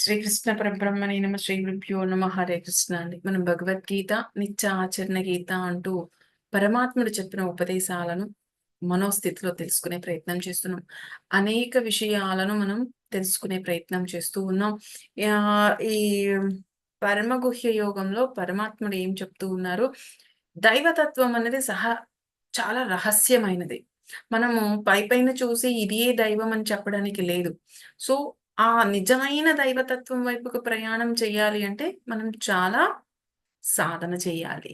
శ్రీకృష్ణ పరబ్రహ్మణే నమ శ్రీ గురుభ్యో నమ హరే కృష్ణ అండి మనం భగవద్గీత నిత్య ఆచరణ గీత అంటూ పరమాత్ముడు చెప్పిన ఉపదేశాలను మనోస్థితిలో తెలుసుకునే ప్రయత్నం చేస్తున్నాం. అనేక విషయాలను మనం తెలుసుకునే ప్రయత్నం చేస్తూ ఉన్నాం. ఈ పరమగుహ్య యోగంలో పరమాత్ముడు ఏం చెప్తూ ఉన్నారు? దైవతత్వం అనేది సహా చాలా రహస్యమైనది. మనము పై పైన చూసి ఇదే దైవం అని చెప్పడానికి లేదు. సో ఆ నిజమైన దైవతత్వం వైపుకు ప్రయాణం చేయాలి అంటే మనం చాలా సాధన చేయాలి.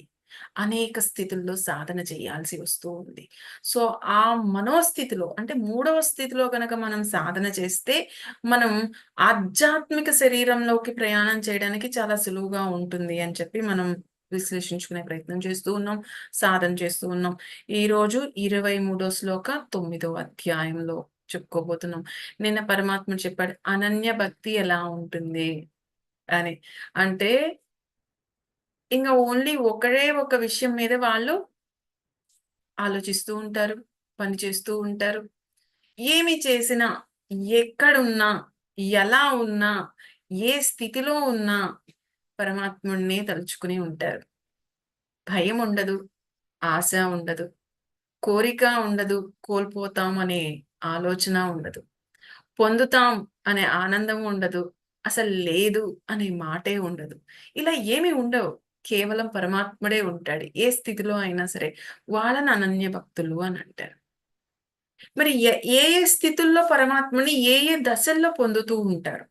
అనేక స్థితుల్లో సాధన చేయాల్సి వస్తూ ఉంది. సో ఆ మనోస్థితిలో అంటే మూడవ స్థితిలో కనుక మనం సాధన చేస్తే మనం ఆధ్యాత్మిక శరీరంలోకి ప్రయాణం చేయడానికి చాలా సులువుగా ఉంటుంది అని చెప్పి మనం విశ్లేషించుకునే ప్రయత్నం చేస్తూ ఉన్నాం సాధన చేస్తూ ఉన్నాం. ఈ రోజు ఇరవై మూడో శ్లోక తొమ్మిదో అధ్యాయంలో చెప్పుకోబోతున్నాం. నిన్న పరమాత్మ చెప్పాడు అనన్య భక్తి ఎలా ఉంటుంది? అని. అంటే ఇంకా ఓన్లీ ఒకడే ఒక విషయం మీద వాళ్ళు ఆలోచిస్తూ ఉంటారు పని చేస్తూ ఉంటారు. ఏమి చేసినా ఎక్కడున్నా ఎలా ఉన్నా ఏ స్థితిలో ఉన్నా పరమాత్ముడినే తలుచుకుని ఉంటారు. భయం ఉండదు ఆశ ఉండదు కోరిక ఉండదు కోల్పోతాం అనే ఆలోచన ఉండదు. పొందుతాం అనే ఆనందం ఉండదు. అసలు లేదు అనే మాటే ఉండదు. ఇలా ఏమి ఉండవు. కేవలం పరమాత్ముడే ఉంటాడు. ఏ స్థితిలో అయినా సరే వాళ్ళని అనన్య భక్తులు అని అంటారు. మరి ఏ ఏ స్థితుల్లో పరమాత్మని ఏ ఏ దశల్లో పొందుతూ ఉంటారు?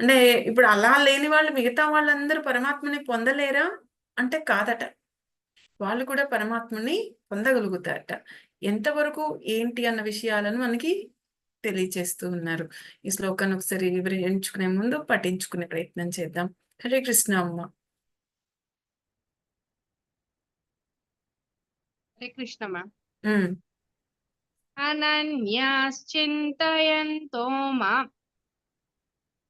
అంటే ఇప్పుడు అలా లేని వాళ్ళు మిగతా వాళ్ళందరూ పరమాత్మని పొందలేరా? అంటే కాదట. వాళ్ళు కూడా పరమాత్మని పొందగలుగుతారట. ఎంతవరకు ఏంటి అన్న విషయాలను మనకి తెలియచేస్తూ ఉన్నారు. ఈ శ్లోకాన్ని ఒకసారి వివరించుకునే ముందు పఠించుకునే ప్రయత్నం చేద్దాం. హరే కృష్ణ అమ్మ. హరే కృష్ణ మ్యామ్. అనన్యాశ్చింతయంతో మాం.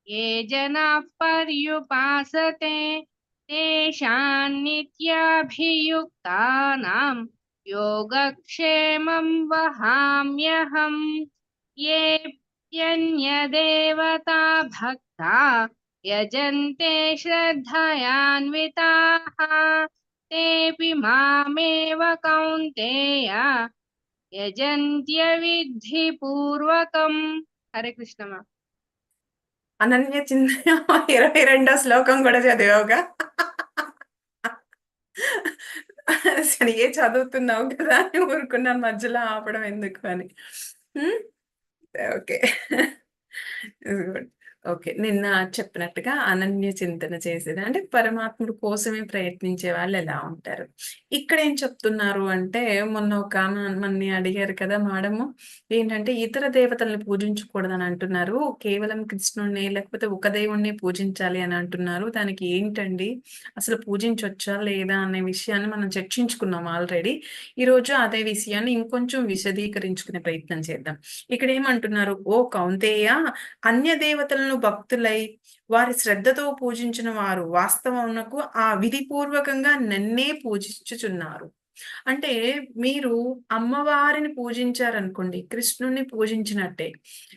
ఏ జనా పర్యుపాసతే తేషాం నిత్యాభియుక్తానాం యోగక్షేమం వహామ్యహం ఏప్యన్యదేవతా భక్తా యజంతే శ్రద్ధయాన్వితాః తేపి మామేవ కౌంతేయ యజంత్య విద్ధి పూర్వకం హరే కృష్ణ మ్యామ్ అనన్య చింత ఇరవై రెండో శ్లోకం కూడా చదివావుగా ఏ చదువుతున్నావు కదా అని ఊరుకున్నాను మధ్యలో ఆపడం ఎందుకు అని. ఓకే. Good okay. నిన్న చెప్పినట్టుగా అనన్య చింతన చేసేది? అంటే పరమాత్ముడు కోసమే ప్రయత్నించే వాళ్ళు ఎలా ఉంటారు? ఇక్కడ ఏం చెప్తున్నారు అంటే మొన్న ఒక మన్ని అడిగారు కదా మేడము ఏంటంటే ఇతర దేవతల్ని పూజించకూడదని అంటున్నారు. కేవలం కృష్ణుడిని లేకపోతే ఒక దేవుణ్ణి పూజించాలి అని అంటున్నారు. దానికి ఏంటండి? అసలు పూజించవచ్చా లేదా అనే విషయాన్ని మనం చర్చించుకున్నాం ఆల్రెడీ. ఈరోజు అదే విషయాన్ని ఇంకొంచెం విశదీకరించుకునే ప్రయత్నం చేద్దాం. ఇక్కడ ఏమంటున్నారు? ఓ కౌంతేయ అన్య దేవతలను భక్తులై వారి శ్రద్ధతో పూజించిన వారు వాస్తవమునకు ఆ విధిపూర్వకంగా నన్నే పూజించుచున్నారు. అంటే మీరు అమ్మవారిని పూజించారనుకోండి కృష్ణుణ్ణి పూజించినట్టే.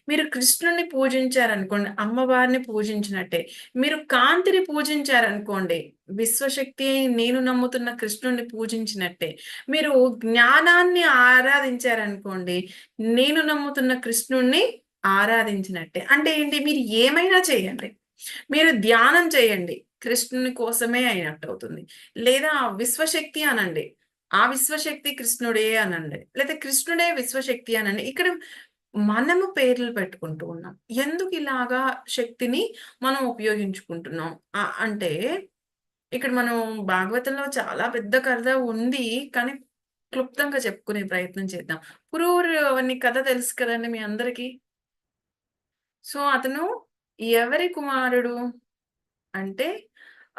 మీరు కృష్ణుణ్ణి పూజించారనుకోండి అమ్మవారిని పూజించినట్టే. మీరు కాంతిని పూజించారనుకోండి విశ్వశక్తి నేను నమ్ముతున్న కృష్ణుణ్ణి పూజించినట్టే. మీరు జ్ఞానాన్ని ఆరాధించారనుకోండి నేను నమ్ముతున్న కృష్ణుణ్ణి ఆరాధించినట్టే. అంటే ఏంటి? మీరు ఏమైనా చేయండి. మీరు ధ్యానం చేయండి. కృష్ణుని కోసమే అయినట్టు అవుతుంది. లేదా విశ్వశక్తి అనండి. ఆ విశ్వశక్తి కృష్ణుడే అనండి. లేదా కృష్ణుడే విశ్వశక్తి అనండి. ఇక్కడ మనము పేర్లు పెట్టుకుంటూ ఉన్నాం. ఎందుకు ఇలాగా శక్తిని మనం ఉపయోగించుకుంటున్నాం? అంటే ఇక్కడ మనం భాగవతంలో చాలా పెద్ద కథ ఉంది. కానీ క్లుప్తంగా చెప్పుకునే ప్రయత్నం చేద్దాం. పురూరు అవన్నీ కథ తెలుసు కదండి మీ అందరికీ? సో అతను ఎవరి కుమారుడు అంటే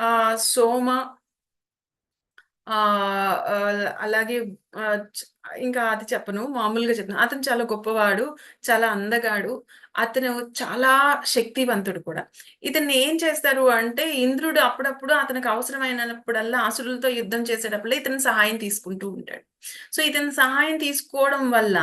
ఆ సోమ ఆ అలాగే ఇంకా అది చెప్పను. మామూలుగా చెప్పను అతను చాలా గొప్పవాడు. చాలా అందగాడు. అతను చాలా శక్తివంతుడు కూడా. ఇతన్ని ఏం చేస్తారు అంటే ఇంద్రుడు అప్పుడప్పుడు అతనికి అవసరమైనప్పుడల్లా అసురులతో యుద్ధం చేసేటప్పుడు ఇతని సహాయం తీసుకుంటూ ఉంటాడు. సో, ఇతని సహాయం తీసుకోవడం వల్ల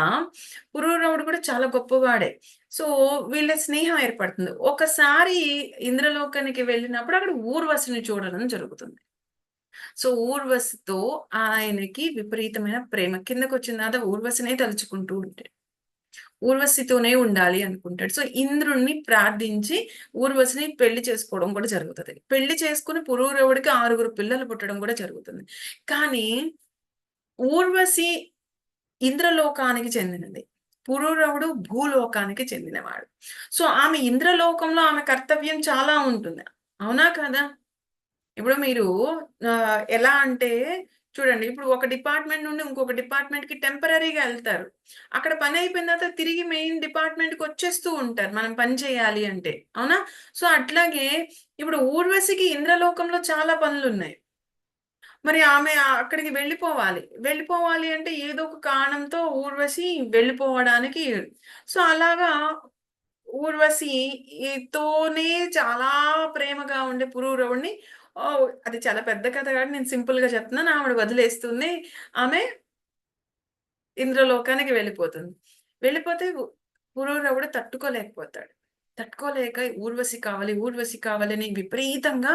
పురూరవుడు కూడా చాలా గొప్పవాడే. సో, వీళ్ళ స్నేహం ఏర్పడుతుంది. ఒకసారి ఇంద్రలోకానికి వెళ్ళినప్పుడు అక్కడ ఊర్వశిని చూడడం జరుగుతుంది. సో, ఊర్వశితో ఆయనకి విపరీతమైన ప్రేమ. కిందకొచ్చిన తర్వాత ఊర్వశినే తలుచుకుంటూ ఉంటాడు. ఊర్వశితోనే ఉండాలి అనుకుంటాడు. సో, ఇంద్రుడిని ప్రార్థించి ఊర్వశిని పెళ్ళి చేసుకోవడం కూడా జరుగుతుంది పెళ్ళి చేసుకుని పురూరవుడికి ఆరుగురు పిల్లలు పుట్టడం కూడా జరుగుతుంది. కానీ ఊర్వశి ఇంద్రలోకానికి చెందినది. పురూరవుడు భూలోకానికి చెందినవాడు. సో, ఆమె ఇంద్రలోకంలో ఆమె కర్తవ్యం చాలా ఉంటుంది. అవునా? కదా ఇప్పుడు మీరు ఎలా అంటే చూడండి ఇప్పుడు ఒక డిపార్ట్‌మెంట్ నుండి ఇంకొక డిపార్ట్‌మెంట్‌కి టెంపరరీగా వెళ్తారు అక్కడ పని అయిపోయిన తర్వాత తిరిగి మెయిన్ డిపార్ట్‌మెంట్‌కొచ్చేస్తూ ఉంటారు. మనం పని చేయాలి అంటే. అవునా? సో, అట్లాగే ఇప్పుడు ఊర్వశికి ఇంద్రలోకంలో చాలా పనులు ఉన్నాయి మరి ఆమె అక్కడికి వెళ్ళిపోవాలి. వెళ్ళిపోవాలి అంటే ఏదో ఒక కారణంతో ఊర్వశి వెళ్ళిపోవడానికి సో, అలాగా ఊర్వశి ఈ చాలా ప్రేమగా ఉండే పురూరవుడిని ఓ అది చాలా పెద్ద కథ కాబట్టి నేను సింపుల్గా చెప్తున్నాను. ఆవిడ వదిలేస్తుంది. ఆమె ఇంద్రలోకానికి వెళ్ళిపోతుంది. వెళ్ళిపోతే పురూరవుడు తట్టుకోలేకపోతాడు. తట్టుకోలేక ఊర్వశి కావాలి, ఊర్వశి కావాలని విపరీతంగా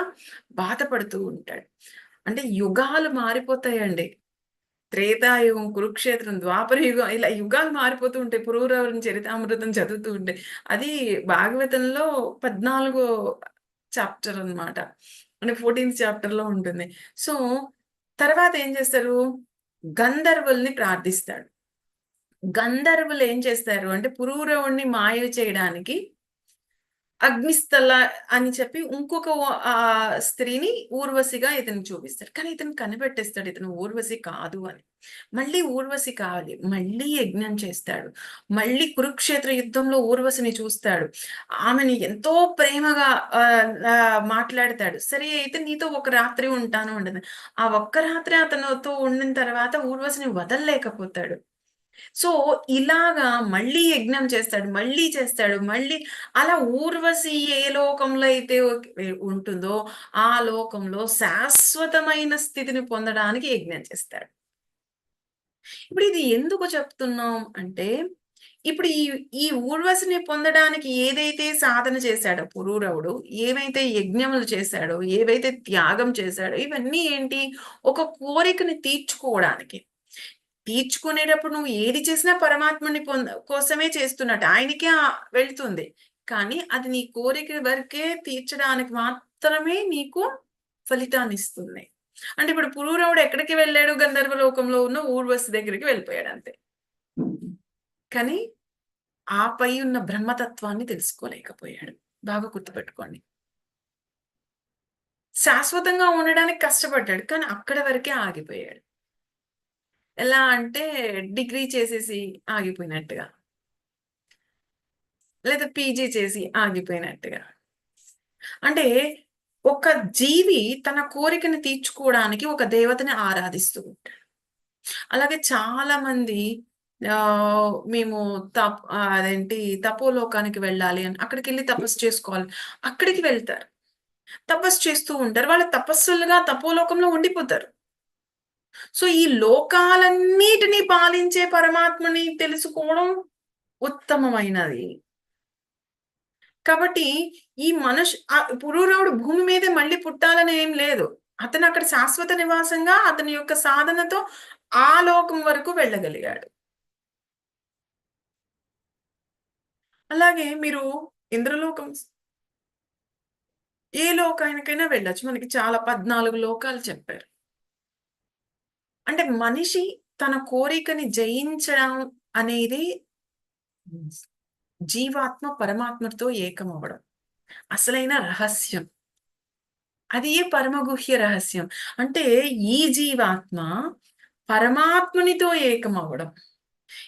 బాధపడుతూ ఉంటాడు. అంటే యుగాలు మారిపోతాయండి. త్రేతాయుగం, కురుక్షేత్రం, ద్వాపరయుగం ఇలా యుగాలు మారిపోతూ ఉంటాయి. పురూరవరం చరితామృతం చదువుతూ ఉంటే. అది భాగవతంలో 14 చాప్టర్ అన్నమాట. అంటే 14థ్ చాప్టర్‌లో ఉంటుంది. సో, తర్వాత ఏం చేస్తారు? గంధర్వుల్ని ప్రార్థిస్తాడు. గంధర్వులు ఏం చేస్తారు అంటే పురూరవుణ్ణి మాయ చేయడానికి అగ్నిస్థల అని చెప్పి ఇంకొక ఆ స్త్రీని ఊర్వశిగా ఇతను చూపిస్తాడు. కానీ ఇతను కనిపెట్టేస్తాడు ఇతను ఊర్వశి కాదు అని. మళ్ళీ ఊర్వశి కావాలి. మళ్ళీ యజ్ఞం చేస్తాడు. మళ్ళీ కురుక్షేత్ర యుద్ధంలో ఊర్వశిని చూస్తాడు. ఆమెని ఎంతో ప్రేమగా మాట్లాడతాడు. సరే అయితే నీతో ఒక రాత్రి ఉంటాను ఉండదు ఆ ఒక్క రాత్రి అతనితో ఉండిన తర్వాత ఊర్వశిని వదలలేకపోతాడు. సో, ఇలాగా మళ్ళీ యజ్ఞం చేస్తాడు. మళ్ళీ చేస్తాడు. మళ్ళీ అలా ఊర్వశి ఏ లోకంలో అయితే ఉంటుందో ఆ లోకంలో శాశ్వతమైన స్థితిని పొందడానికి యజ్ఞం చేస్తాడు. ఇప్పుడు ఇది ఎందుకు చెప్తున్నాం అంటే, ఇప్పుడు ఈ ఈ ఊర్వశిని పొందడానికి ఏదైతే సాధన చేశాడో పురూరవుడు, ఏవైతే యజ్ఞములు చేశాడో, ఏవైతే త్యాగం చేశాడో ఇవన్నీ ఏంటి? ఒక కోరికని తీర్చుకోవడానికి. తీర్చుకునేటప్పుడు నువ్వు ఏది చేసినా పరమాత్మని పొంద కోసమే చేస్తున్నట్టు. ఆయనకే వెళ్తుంది. కానీ అది నీ కోరిక వరకే తీర్చడానికి మాత్రమే నీకు ఫలితాన్ని ఇస్తుంది అంటే ఇప్పుడు పురూరవుడు ఎక్కడికి వెళ్ళాడు? గంధర్వ లోకంలో ఉన్న ఊర్వశి దగ్గరికి వెళ్ళిపోయాడు అంతే. కానీ ఆ పై ఉన్న బ్రహ్మతత్వాన్ని తెలుసుకోలేకపోయాడు. బాగా గుర్తుపెట్టుకోండి. శాశ్వతంగా ఉండడానికి కష్టపడ్డాడు. కానీ అక్కడ వరకే ఆగిపోయాడు. ఎలా అంటే డిగ్రీ చేసేసి ఆగిపోయినట్టుగా. లేదా పీజీ చేసి ఆగిపోయినట్టుగా. అంటే ఒక జీవి తన కోరికని తీర్చుకోవడానికి ఒక దేవతని ఆరాధిస్తూ ఉంటాడు. అలాగే చాలా మంది మేము తప్ అదేంటి తపోలోకానికి వెళ్ళాలి అని అక్కడికెళ్ళి తపస్సు చేసుకోవాలి. అక్కడికి వెళ్తారు. తపస్సు చేస్తూ ఉంటారు. వాళ్ళు తపస్సులుగా తపోలోకంలో ఉండిపోతారు. సో, ఈ లోకాలన్నిటినీ పాలించే పరమాత్మని తెలుసుకోవడం ఉత్తమమైనది. కాబట్టి ఈ మనుష్ పురూరవుడు భూమి మీదే మళ్ళీ పుట్టాలని ఏం లేదు. అతను అక్కడ శాశ్వత నివాసంగా అతని యొక్క సాధనతో ఆ లోకం వరకు వెళ్ళగలిగాడు. అలాగే మీరు ఇంద్రలోకం ఏ లోకానికైనా వెళ్ళొచ్చు. మనకి చాలా 14 లోకాలు చెప్పారు. అంటే మనిషి తన కోరికని జయించడం అనేది జీవాత్మ పరమాత్మతో ఏకమవ్వడం. అసలైన రహస్యం. అదే పరమగుహ్య రహస్యం. అంటే ఈ జీవాత్మ పరమాత్మునితో ఏకమవ్వడం.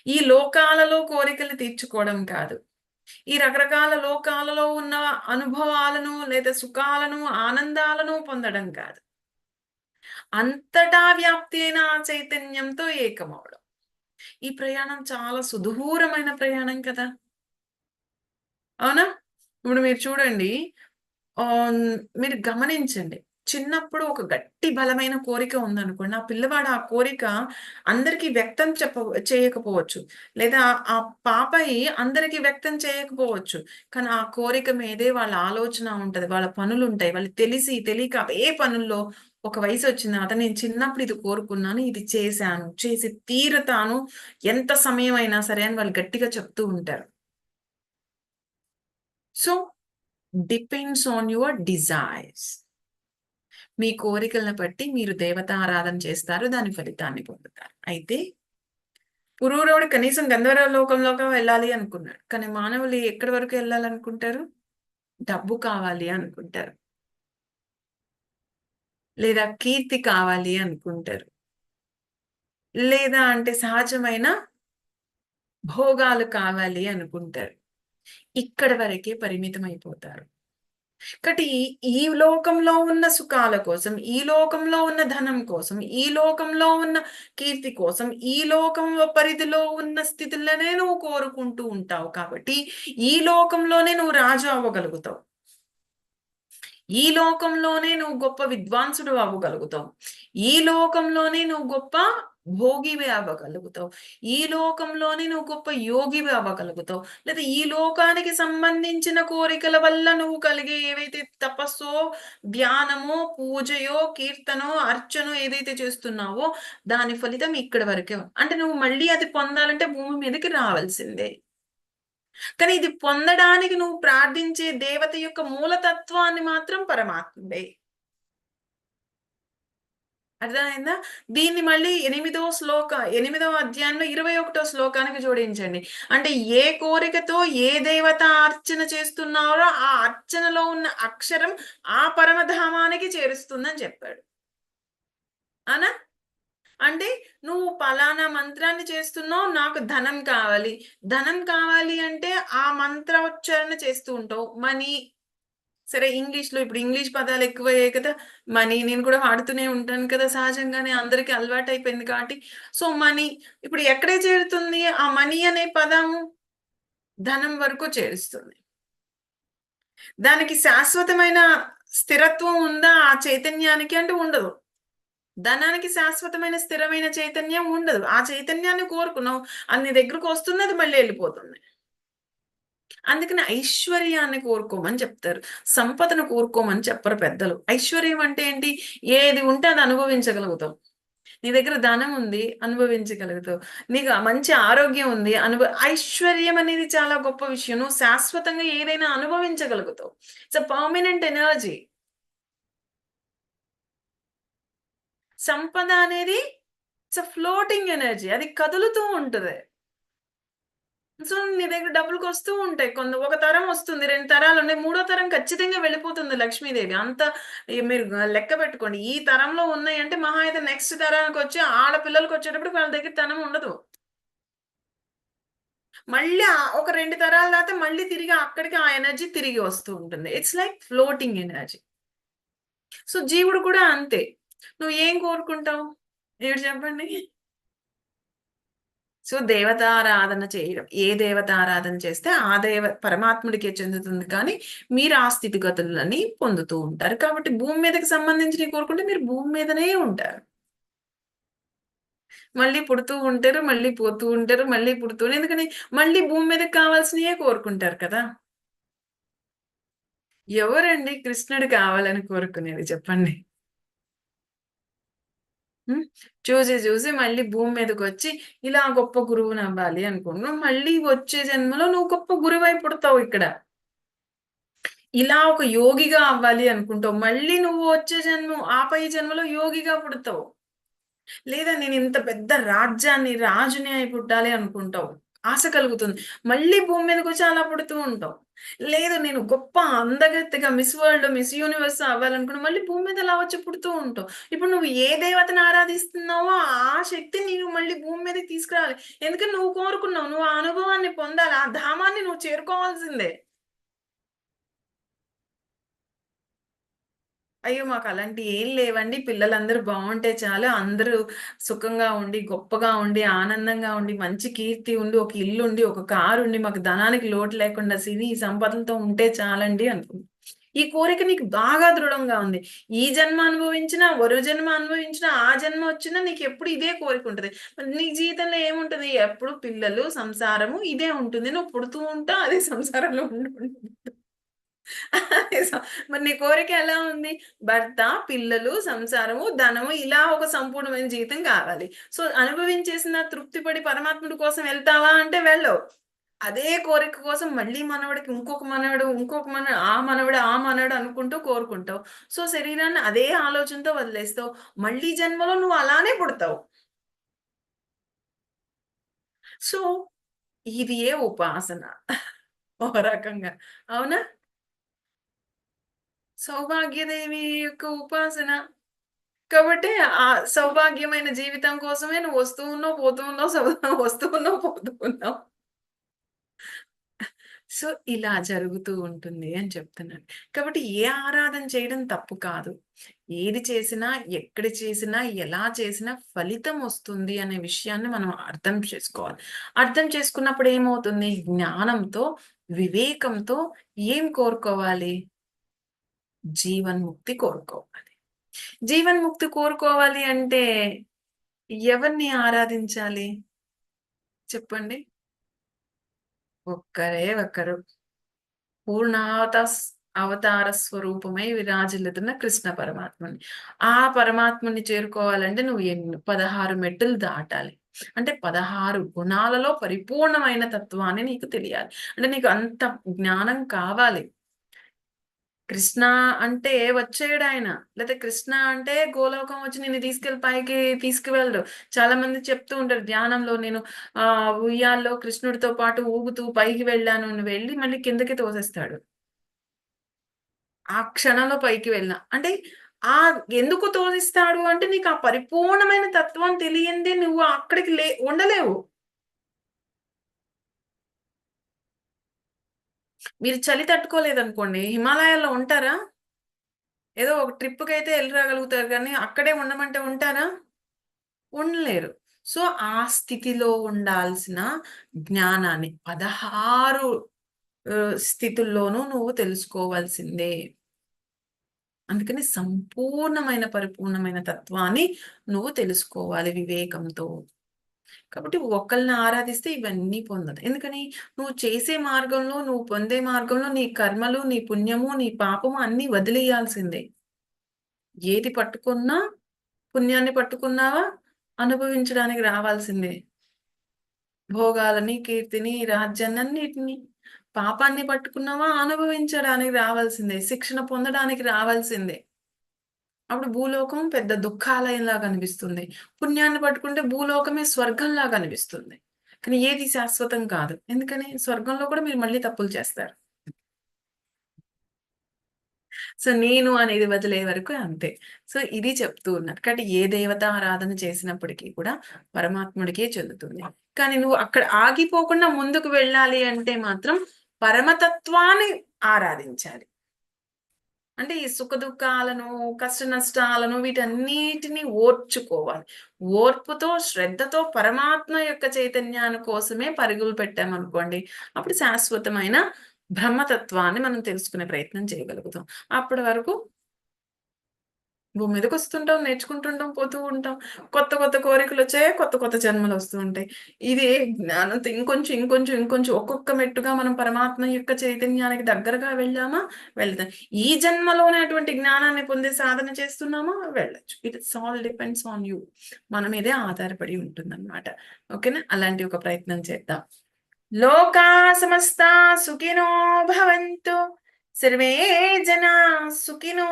ఈ లోకాలలో కోరికలు తీర్చుకోవడం కాదు. ఈ రకరకాల లోకాలలో ఉన్న అనుభవాలను లేదా సుఖాలను, ఆనందాలను పొందడం కాదు. అంతటా వ్యాప్తి అయిన ఆ చైతన్యంతో ఏకమవడం ఈ ప్రయాణం చాలా సుదూరమైన ప్రయాణం కదా అవునా ఇప్పుడు మీరు చూడండి మీరు గమనించండి. చిన్నప్పుడు ఒక గట్టి బలమైన కోరిక ఉందనుకోండి. ఆ పిల్లవాడు ఆ కోరిక అందరికి వ్యక్తం చెప్ప చేయకపోవచ్చు. లేదా ఆ పాపయి అందరికీ వ్యక్తం చేయకపోవచ్చు. కానీ ఆ కోరిక మీదే వాళ్ళ ఆలోచన ఉంటది. వాళ్ళ పనులు ఉంటాయి వాళ్ళకి తెలిసి తెలియక అవే పనుల్లో ఒక వయసొచ్చిన అతను నేను చిన్నప్పుడు ఇది కోరుకున్నాను. ఇది చేశాను. చేసి తీరుతాను. ఎంత సమయం అయినా సరే అని వాళ్ళు గట్టిగా చెప్తూ ఉంటారు. So, depends on your desires. మీ కోరికలను బట్టి మీరు దేవతారాధన చేస్తారు. దాని ఫలితాన్ని పొందుతారు. అయితే పురూరవుడు కనీసం గంధర్వ లోకంలోకి వెళ్ళాలి అనుకున్నాడు. కానీ మానవులు ఎక్కడి వరకు వెళ్ళాలనుకుంటారు? డబ్బు కావాలి అనుకుంటారు. లేదా కీర్తి కావాలి అనుకుంటారు. లేదా అంటే సహజమైన భోగాలు కావాలి అనుకుంటారు. ఇక్కడ వరకే పరిమితం అయిపోతారు కాబట్టి ఈ లోకంలో ఉన్న సుఖాల కోసం, ఈ లోకంలో ఉన్న ధనం కోసం, ఈ లోకంలో ఉన్న కీర్తి కోసం, ఈ లోకంలో పరిధిలో ఉన్న స్థితులనే నువ్వు కోరుకుంటూ ఉంటావు కాబట్టి, ఈ లోకంలోనే నువ్వు రాజు అవ్వగలుగుతావు. ఈ లోకంలోనే నువ్వు గొప్ప విద్వాంసుడు అవ్వగలుగుతావు. ఈ లోకంలోనే నువ్వు గొప్ప భోగివి అవ్వగలుగుతావు. ఈ లోకంలోనే నువ్వు గొప్ప యోగివి అవ్వగలుగుతావు. లేదా ఈ లోకానికి సంబంధించిన కోరికల వల్ల నువ్వు కలిగే ఏవైతే తపస్సో, ధ్యానమో, పూజయో, కీర్తనో, అర్చనో ఏదైతే చేస్తున్నావో దాని ఫలితం ఇక్కడి వరకే. అంటే నువ్వు మళ్ళీ అది పొందాలంటే భూమి మీదకి రావాల్సిందే. కానీ ఇది పొందడానికి నువ్వు ప్రార్థించే దేవత యొక్క మూలతత్వాన్ని మాత్రం పరమాత్ముడే. అర్థమైందా? దీన్ని మళ్ళీ ఎనిమిదో శ్లోక ఎనిమిదవ అధ్యాయంలో 21 శ్లోకానికి జోడించండి. అంటే ఏ కోరికతో ఏ దేవత అర్చన చేస్తున్నారో ఆ అర్చనలో ఉన్న అక్షరం ఆ పరమధామానికి చేరుస్తుందని చెప్పాడు. అనా అంటే నువ్వు పలానా మంత్రాన్ని చేస్తున్నావు. నాకు ధనం కావాలి. ధనం కావాలి అంటే ఆ మంత్రోచ్చారణ చేస్తూ ఉంటావు. మనీ సరే ఇంగ్లీష్‌లో ఇప్పుడు ఇంగ్లీష్ పదాలు ఎక్కువయ్యాయి కదా! మనీ నేను కూడా వాడుతూనే ఉంటాను కదా! సహజంగానే అందరికి అలవాటయిపోయింది కాబట్టి. సో, మనీ ఇప్పుడు ఎక్కడే చేరుతుంది? ఆ మనీ అనే పదము ధనం వరకు చేరుస్తుంది. దానికి శాశ్వతమైన స్థిరత్వం ఉందా ఆ చైతన్యానికి అంటే ఉండదు. ధనానికి శాశ్వతమైన స్థిరమైన చైతన్యం ఉండదు. ఆ చైతన్యాన్ని కోరుకున్నావు. అది నీ వస్తున్నది మళ్ళీ వెళ్ళిపోతుంది అందుకని ఐశ్వర్యాన్ని కోరుకోమని చెప్తారు. సంపదను కోరుకోమని చెప్పరు పెద్దలు. ఐశ్వర్యం అంటే ఏంటి? ఏది ఉంటే అది అనుభవించగలుగుతావు. నీ దగ్గర ధనం ఉంది. అనుభవించగలుగుతావు. నీకు మంచి ఆరోగ్యం ఉంది. అనుభవ ఐశ్వర్యం అనేది చాలా గొప్ప విషయం. నువ్వు శాశ్వతంగా ఏదైనా అనుభవించగలుగుతావు. It's a permanent energy. సంపద అనేది ఇట్స్ అ ఫ్లోటింగ్ ఎనర్జీ. అది కదులుతూ ఉంటుంది సో, నీ దగ్గర డబ్బులకొస్తూ ఉంటాయి. కొంత ఒక తరం వస్తుంది. రెండు తరాలు ఉన్నాయి మూడో తరం ఖచ్చితంగా వెళ్ళిపోతుంది లక్ష్మీదేవి. అంత మీరు లెక్క పెట్టుకోండి. ఈ తరంలో ఉన్నాయి అంటే మహా అయితే నెక్స్ట్ తరానికి వచ్చి ఆడపిల్లలకి వచ్చేటప్పుడు వాళ్ళ దగ్గర తనం ఉండదు. మళ్ళీ ఒక రెండు తరాల తర్వాత మళ్ళీ తిరిగి అక్కడికి ఆ ఎనర్జీ తిరిగి వస్తూ ఉంటుంది. It's like floating energy. So, జీవుడు కూడా అంతే. నువ్వు ఏం కోరుకుంటావు? ఏడు చెప్పండి? సో, దేవతారాధన చేయడం. ఏ దేవతారాధన చేస్తే ఆ దేవ పరమాత్ముడికే చెందుతుంది కానీ, మీరు ఆ స్థితిగతులని పొందుతూ ఉంటారు. కాబట్టి భూమి మీదకి సంబంధించి కోరుకుంటే మీరు భూమి మీదనే ఉంటారు. మళ్ళీ పుడుతూ ఉంటారు. మళ్ళీ పోతూ ఉంటారు. మళ్ళీ పుడుతూ ఎందుకని మళ్ళీ భూమి మీదకి కావాల్సినయే కోరుకుంటారు కదా! ఎవరండి కృష్ణుడు కావాలని కోరుకునేది చెప్పండి? చూసి చూసి మళ్ళీ భూమి మీదకొచ్చి ఇలా గొప్ప గురువుని అవ్వాలి అనుకుంటున్నావు మళ్ళీ వచ్చే జన్మలో నువ్వు గొప్ప గురువై పుడతావు ఇక్కడ. ఇలా ఒక యోగిగా అవ్వాలి అనుకుంటావు. మళ్ళీ నువ్వు వచ్చే జన్మ ఆపై జన్మలో యోగిగా పుడతావు. లేదా నేను ఇంత పెద్ద రాజ్యాన్ని రాజుని అయి పుట్టాలి అనుకుంటావు. ఆశ కలుగుతుంది. మళ్ళీ భూమి మీదకొచ్చి అలా పుడుతూ ఉంటావు. లేదు నేను గొప్ప అందగత్తిగా మిస్ వరల్డ్, మిస్ యూనివర్స్ అవ్వాలనుకున్నావు. మళ్ళీ భూమి మీద అలా వచ్చి పుడుతూ ఉంటావు. ఇప్పుడు నువ్వు ఏ దేవతను ఆరాధిస్తున్నావో ఆ శక్తి నీవు మళ్ళీ భూమి మీదకి తీసుకురావాలి. ఎందుకని నువ్వు కోరుకున్నావు. నువ్వు ఆ అనుభవాన్ని పొందాలి. ఆ ధామాన్ని నువ్వు చేరుకోవాల్సిందే. అయ్యో! మాకు అలాంటి ఏం లేవండి. పిల్లలందరూ బాగుంటే చాలు. అందరూ సుఖంగా ఉండి, గొప్పగా ఉండి, ఆనందంగా ఉండి, మంచి కీర్తి ఉండి, ఒక ఇల్లుండి, ఒక కారు ఉండి మాకు ధనానికి లోటు లేకుండా సిరి సంపదలతో ఉంటే చాలండి అనుకుంది ఈ కోరిక నీకు బాగా దృఢంగా ఉంది. ఈ జన్మ అనుభవించినా, మరో జన్మ అనుభవించినా, ఆ జన్మ వచ్చినా నీకు ఎప్పుడు ఇదే కోరిక ఉంటుంది నీ జీవితంలో ఏముంటది? ఎప్పుడు పిల్లలు, సంసారము ఇదే ఉంటుంది. నువ్వు పుడుతూ ఉంటా అదే సంసారంలో ఉండుకుంటూ మరి నీ కోరిక ఎలా ఉంది? భర్త, పిల్లలు, సంసారము, ధనము ఇలా ఒక సంపూర్ణమైన జీవితం కావాలి. సో, అనుభవించేసిన తృప్తి పడి పరమాత్ముడి కోసం వెళ్తావా అంటే వెళ్ళవు. అదే కోరిక కోసం మళ్ళీ మనవడికి ఇంకొక మనవడు, ఇంకొక మన ఆ మనవడు, ఆ మనవడు అనుకుంటూ కోరుకుంటావు. సో, శరీరాన్ని అదే ఆలోచనతో వదిలేస్తావు. మళ్ళీ జన్మలో నువ్వు అలానే పుడతావు. సో, ఇది ఏ ఉపాసన. ఒక రకంగా. అవునా? సౌభాగ్యదేవి యొక్క ఉపాసన. కాబట్టి ఆ సౌభాగ్యమైన జీవితం కోసమే నువ్వు వస్తూ ఉన్నావు, పోతూ ఉన్నావు, వస్తూ ఉన్నావు, పోతూ ఉన్నావు. సో, ఇలా జరుగుతూ ఉంటుంది అని చెప్తున్నాను. కాబట్టి ఏ ఆరాధన చేయడం తప్పు కాదు. ఏది చేసినా, ఎక్కడ చేసినా, ఎలా చేసినా ఫలితం వస్తుంది అనే విషయాన్ని మనం అర్థం చేసుకోవాలి. అర్థం చేసుకున్నప్పుడు ఏమవుతుంది? జ్ఞానంతో, వివేకంతో ఏం కోరుకోవాలి? జీవన్ముక్తి కోరుకోవాలి. జీవన్ముక్తి కోరుకోవాలి అంటే ఎవరిని ఆరాధించాలి? చెప్పండి? ఒక్కరే ఒక్కరు. పూర్ణావత అవతార స్వరూపమై విరాజిల్లుతున్న కృష్ణ పరమాత్మని. ఆ పరమాత్మని చేరుకోవాలంటే నువ్వు ఎన్ని 16 మెట్టులు దాటాలి. అంటే 16 గుణాలలో పరిపూర్ణమైన తత్వాన్ని నీకు తెలియాలి. అంటే నీకు అంత జ్ఞానం కావాలి. కృష్ణ అంటే వచ్చేయడాయన. లేకపోతే కృష్ణ అంటే గోలోకం వచ్చి నేను తీసుకెళ్ళి పైకి తీసుకువెళ్ళడు. చాలా మంది చెప్తూ ఉంటారు ధ్యానంలో నేను ఆ ఉయ్యాల్లో కృష్ణుడితో పాటు ఊగుతూ పైకి వెళ్ళాను అని వెళ్ళి మళ్ళీ కిందకి తోసేస్తాడు. ఆ క్షణంలో పైకి వెళ్ళిన. అంటే ఆ ఎందుకు తోసిస్తాడు అంటే నీకు ఆ పరిపూర్ణమైన తత్వం తెలియందే నువ్వు అక్కడికి లే ఉండలేవు. మీరు చలి తట్టుకోలేదనుకోండి హిమాలయాల్లో ఉంటారా? ఏదో ఒక ట్రిప్కి అయితే రాగలుగుతారు కానీ అక్కడే ఉండమంటే ఉంటారా? ఉండలేరు. సో, ఆ స్థితిలో ఉండాల్సిన జ్ఞానాన్ని పదహారు స్థితుల్లోనూ నువ్వు తెలుసుకోవాల్సిందే. అందుకని సంపూర్ణమైన, పరిపూర్ణమైన తత్వాన్ని నువ్వు తెలుసుకోవాలి వివేకంతో. కాబట్టి ఒకళ్ళని ఆరాధిస్తే ఇవన్నీ పొందదు. ఎందుకని? నువ్వు చేసే మార్గంలో, నువ్వు పొందే మార్గంలో నీ కర్మలు, నీ పుణ్యము, నీ పాపము అన్నీ వదిలేయాల్సిందే. ఏది పట్టుకున్నా పుణ్యాన్ని పట్టుకున్నావా అనుభవించడానికి రావాల్సిందే. భోగాలని, కీర్తిని, రాజ్యాన్నన్నిటిని. పాపాన్ని పట్టుకున్నావా అనుభవించడానికి రావాల్సిందే. శిక్షణ పొందడానికి రావాల్సిందే. అప్పుడు భూలోకం పెద్ద దుఃఖాలయంలా కనిపిస్తుంది పుణ్యాన్ని పట్టుకుంటే భూలోకమే స్వర్గంలా కనిపిస్తుంది కానీ ఏది శాశ్వతం కాదు. ఎందుకని? స్వర్గంలో కూడా మీరు మళ్ళీ తప్పులు చేస్తారు. సో, నేను అనేది వదిలే వరకు అంతే. సో, ఇది చెప్తూ ఉన్నారు. కాబట్టి ఏ దేవత ఆరాధన చేసినప్పటికీ కూడా పరమాత్ముడికే చెందుతుంది. కానీ నువ్వు అక్కడ ఆగిపోకుండా ముందుకు వెళ్ళాలి అంటే మాత్రం పరమతత్వాన్ని ఆరాధించాలి. అంటే ఈ సుఖ దుఃఖాలను కష్ట నష్టాలను వీటన్నిటిని ఓర్చుకోవాలి. ఓర్పుతో, శ్రద్ధతో పరమాత్మ యొక్క చైతన్యాన్ని కోసమే పరుగులు పెట్టామనుకోండి, అప్పుడు శాశ్వతమైన బ్రహ్మతత్వాన్ని మనం తెలుసుకునే ప్రయత్నం చేయగలుగుతాం. అప్పటి వరకు భూమి మీదకొస్తుంటాం, నేర్చుకుంటుంటాం, పోతూ ఉంటాం. కొత్త కొత్త కోరికలొచ్చాయా కొత్త కొత్త జన్మలు వస్తూ ఉంటాయి. ఇది జ్ఞానంతో ఇంకొంచెం, ఇంకొంచెం, ఇంకొంచెం ఒక్కొక్క మెట్టుగా మనం పరమాత్మ యొక్క చైతన్యానికి దగ్గరగా వెళ్ళామా వెళ్తాం. ఈ జన్మలోనే అటువంటి జ్ఞానాన్ని పొందే సాధన చేస్తున్నామా వెళ్ళొచ్చు. It's all depends on you. మన మీదే ఆధారపడి ఉంటుందన్నమాట. ఓకేనా? అలాంటి ఒక ప్రయత్నం చేద్దాం. లోకా సమస్త సుఖినో భవంతు. సర్వే జనా సుఖినో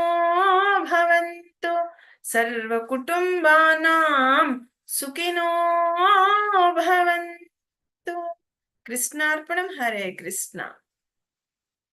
భవంతు. సర్వకుటుంబానాం సుఖినో భవంతు. కృష్ణార్పణం. హరే కృష్ణ.